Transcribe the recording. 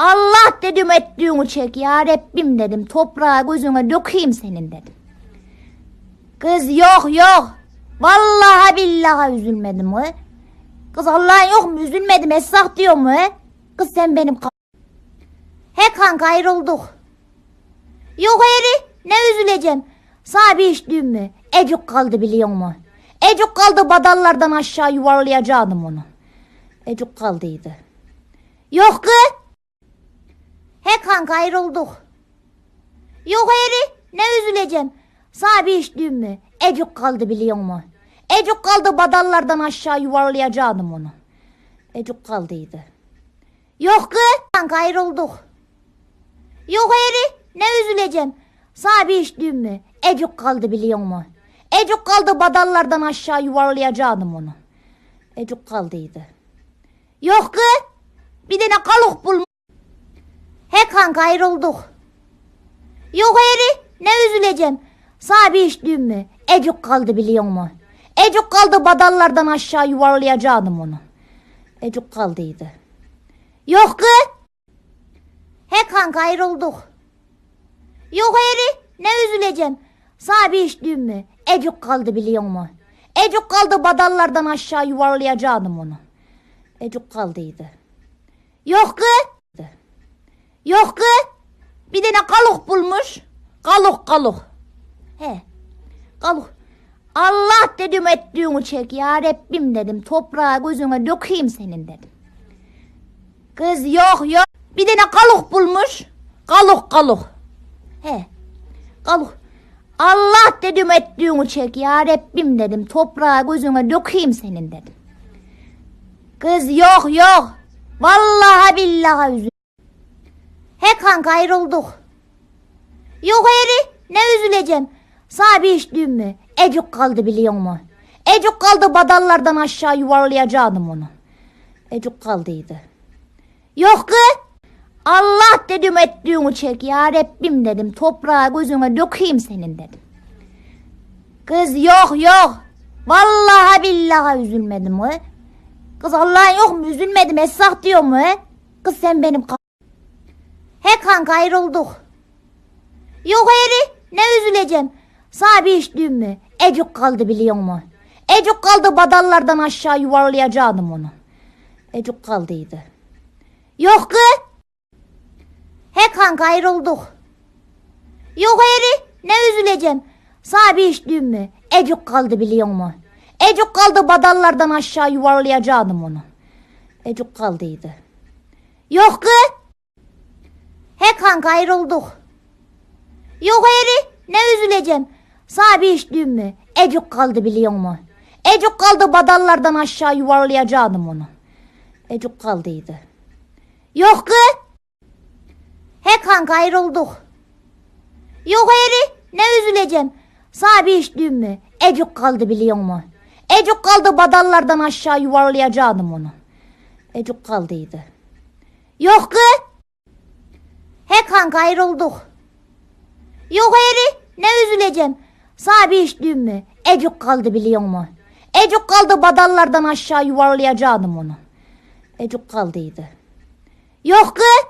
Allah dedim ettiğini çek ya Rabbim dedim. Toprağa gözüne dökeyim senin dedim. Kız yok yok. Vallahi billahi üzülmedim o. Kız Allah'ın yok mu üzülmedim esnaf diyor mu? Kız sen benim He kanka ayrıldık. Yok eri ne üzüleceğim. İş diyeyim mi? Ecuk kaldı biliyor musun? Ecuk kaldı badallardan aşağı yuvarlayacaktım onu. Ecuk kaldıydı. Yok kız. Kanka ayrıldık. Yok eri ne üzüleceğim. Sana bir iş diyeyim mi? Ecuk kaldı biliyor musun? Ecuk kaldı badallardan aşağı yuvarlayacaktım onu. Ecuk kaldıydı. Yok kız. Kanka ayrıldık. Yok eri ne üzüleceğim. Sana bir iş diyeyim mi? Ecuk kaldı biliyor musun? Ecuk kaldı badallardan aşağı yuvarlayacaktım onu. Ecuk kaldıydı. Yok kız. Bir tane kalık bulmuş. Kanka ayrıldık. Yok eri ne üzüleceğim. Sana bir iş diyeyim mi? Ecuk kaldı biliyor musun? Ecuk kaldı badallardan aşağı yuvarlayacaktım onu. Ecuk kaldıydı. Yok kız. He kanka ayrıldık. Yok eri ne üzüleceğim. Sana bir iş diyeyim mi? Ecuk kaldı biliyor musun? Ecuk kaldı badallardan aşağı yuvarlayacaktım onu. Ecuk kaldıydı. Yok kız. Yok kız. Bir tane kalık bulmuş. Kalık kalık. He. Kalık. Allah dedim ettiğini çek ya Rabbim dedim. Toprağa gözüne dökeyim senin dedim. Kız yok yok. Bir tane kalık bulmuş. Kalık kalık. He. Kalık. Allah dedim ettiğini çek ya Rabbim dedim. Toprağa gözüne dökeyim senin dedim. Kız yok yok. Vallahi billahi üzül. He kanka ayrıldık. Yok eri ne üzüleceğim. Sana bir iş diyeyim mi? Ecuk kaldı biliyor musun? Ecuk kaldı badallardan aşağı yuvarlayacaktım onu. Ecuk kaldıydı. Yok kız. Allah dedim ettiğini çek ya Rabbim dedim. Toprağa gözüne dökeyim senin dedim. Kız yok yok. Vallahi billahi üzülmedim o. Kız Allah'ın yok mu üzülmedim esnaf diyor mu? Kız sen benim He kanka ayrıldık. Yok eri ne üzüleceğim. Sana bir iş diyeyim mi? Ecuk kaldı biliyor musun? Ecuk kaldı badallardan aşağı yuvarlayacaktım onu. Ecuk kaldıydı. Yok kız. He kanka ayrıldık. Yok eri ne üzüleceğim. Sana bir iş diyeyim mi? Ecuk kaldı biliyor musun? Ecuk kaldı badallardan aşağı yuvarlayacaktım onu. Ecuk kaldıydı. Yok kız. Kanka ayrıldık. Yok eri ne üzüleceğim. İş diyeyim mi? Ecuk kaldı biliyor musun? Ecuk kaldı badallardan aşağı yuvarlayacaktım onu. Ecuk kaldıydı. Yok kız. He kanka ayrıldık. Yok eri ne üzüleceğim. İş diyeyim mi? Ecuk kaldı biliyor musun? Ecuk kaldı badallardan aşağı yuvarlayacaktım onu. Ecuk kaldıydı. Yok kız. He kanka ayrıldık. Yok eri ne üzüleceğim. İş diyeyim mi? Ecuk kaldı biliyor musun? Ecuk kaldı badallardan aşağı yuvarlayacaktım onu. Ecuk kaldıydı. Yok kız.